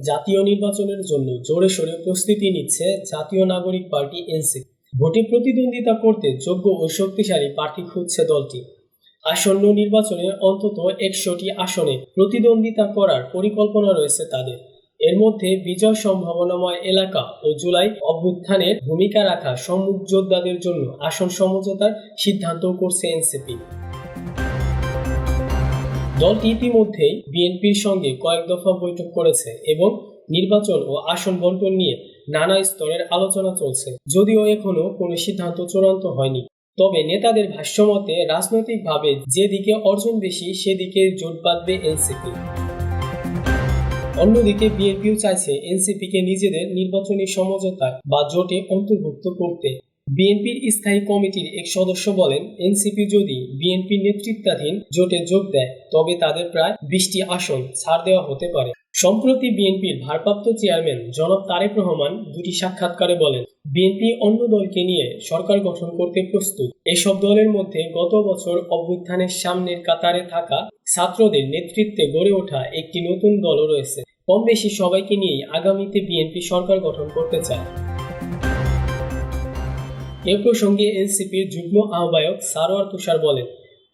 জাতীয় নির্বাচনের জন্য জোরে সোরে প্রস্তুতি নিচ্ছে জাতীয় নাগরিক পার্টি এনসিপি ভোটে প্রতিদ্বন্দ্বিতা করতে যোগ্য ও শক্তিশালী প্রার্থী খুঁজছে দলটি। আসন্ন নির্বাচনে অন্তত একশোটি আসনে প্রতিদ্বন্দ্বিতা করার পরিকল্পনা রয়েছে তাদের। এর মধ্যে বিজয় সম্ভাবনাময় এলাকা ও জুলাই অভ্যুত্থানের ভূমিকা রাখা সম্মুখ যোদ্ধাদের জন্য আসন সমঝোতার সিদ্ধান্ত করছে এনসিপি। দলটি ইতিমধ্যেই বিএনপির সঙ্গে কয়েক দফা বৈঠক করেছে এবং নির্বাচন ও আসন বন্টন নিয়ে নানা স্তরের আলোচনা চলছে, যদিও এখনও কোনো সিদ্ধান্ত চূড়ান্ত হয়নি। তবে নেতাদের ভাষ্যমতে, রাজনৈতিকভাবে যেদিকে অর্জন বেশি, সেদিকে জোট বাঁধবে এনসিপি। অন্যদিকে বিএনপিও চাইছে এনসিপিকে নিজেদের নির্বাচনী সমঝোতায় বা জোটে অন্তর্ভুক্ত করতে। বিএনপির স্থায়ী কমিটির এক সদস্য বলেন, এনসিপি যদি বিএনপির নেতৃত্বাধীন জোটে যোগ দেয়, তবে তাদের প্রায় বিশটি আসন ছাড় দেওয়া হতে পারে। সম্প্রতি বিএনপির ভারপ্রাপ্ত চেয়ারম্যান জনাব তারেক রহমান দুটি সাক্ষাৎকারে বলেন, বিএনপি অন্য দলকে নিয়ে সরকার গঠন করতে প্রস্তুত। এসব দলের মধ্যে গত বছর অভ্যুত্থানের সামনের কাতারে থাকা ছাত্রদের নেতৃত্বে গড়ে ওঠা একটি নতুন দলও রয়েছে। কম বেশি সবাইকে নিয়েই আগামীতে বিএনপি সরকার গঠন করতে চায়। এ প্রসঙ্গে এনসিপির যুগ্ম আহ্বায়ক সারোয়ার তুষার বলেন,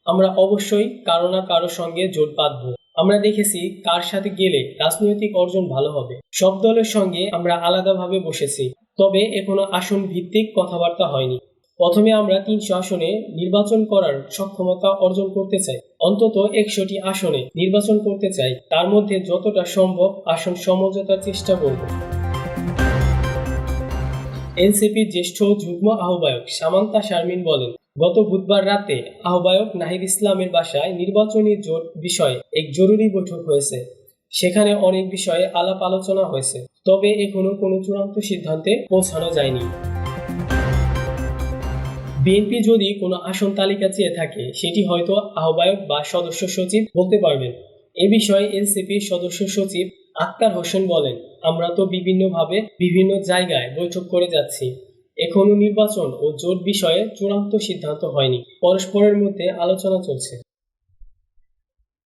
আমরা অবশ্যই কারও না কারও সঙ্গে জোট বাঁধব। আমরা দেখেছি কার সাথে গেলে রাজনৈতিক অর্জন ভালো হবে। সব দলের সঙ্গে আমরা আলাদাভাবে বসেছি। তবে এখনও আসন ভিত্তিক কথাবার্তা হয়নি। প্রথমে আমরা তিনশো আসনে নির্বাচন করার সক্ষমতা অর্জন করতে চাই। অন্তত একশোটি আসনে নির্বাচন করতে চাই। তার মধ্যে যতটা সম্ভব আসন সমঝোতার চেষ্টা করব। এনসিপির জ্যেষ্ঠ যুগ্ম আহ্বায়ক সামান্তা শারমিন বলেন, গত বুধবার রাতে আহ্বায়ক নাহিদ ইসলামের বাসায় নির্বাচনী জোট বিষয়ে এক জরুরি বৈঠক হয়েছে। সেখানে অনেক বিষয়ে আলাপ আলোচনা হয়েছে, তবে এখনও কোনো চূড়ান্ত সিদ্ধান্তে পৌঁছানো যায়নি। বিএনপি যদি কোনো আসন তালিকা চেয়ে থাকে, সেটি হয়তো আহ্বায়ক বা সদস্য সচিব বলতে পারবেন। এ বিষয়ে এনসিপির সদস্য সচিব আক্তার হোসেন বলেন, আমরা তো বিভিন্নভাবে বিভিন্ন জায়গায় বৈঠক করে যাচ্ছি। এখনও নির্বাচন ও জোট বিষয়ে চূড়ান্ত সিদ্ধান্ত হয়নি। পরস্পরের মধ্যে আলোচনা চলছে।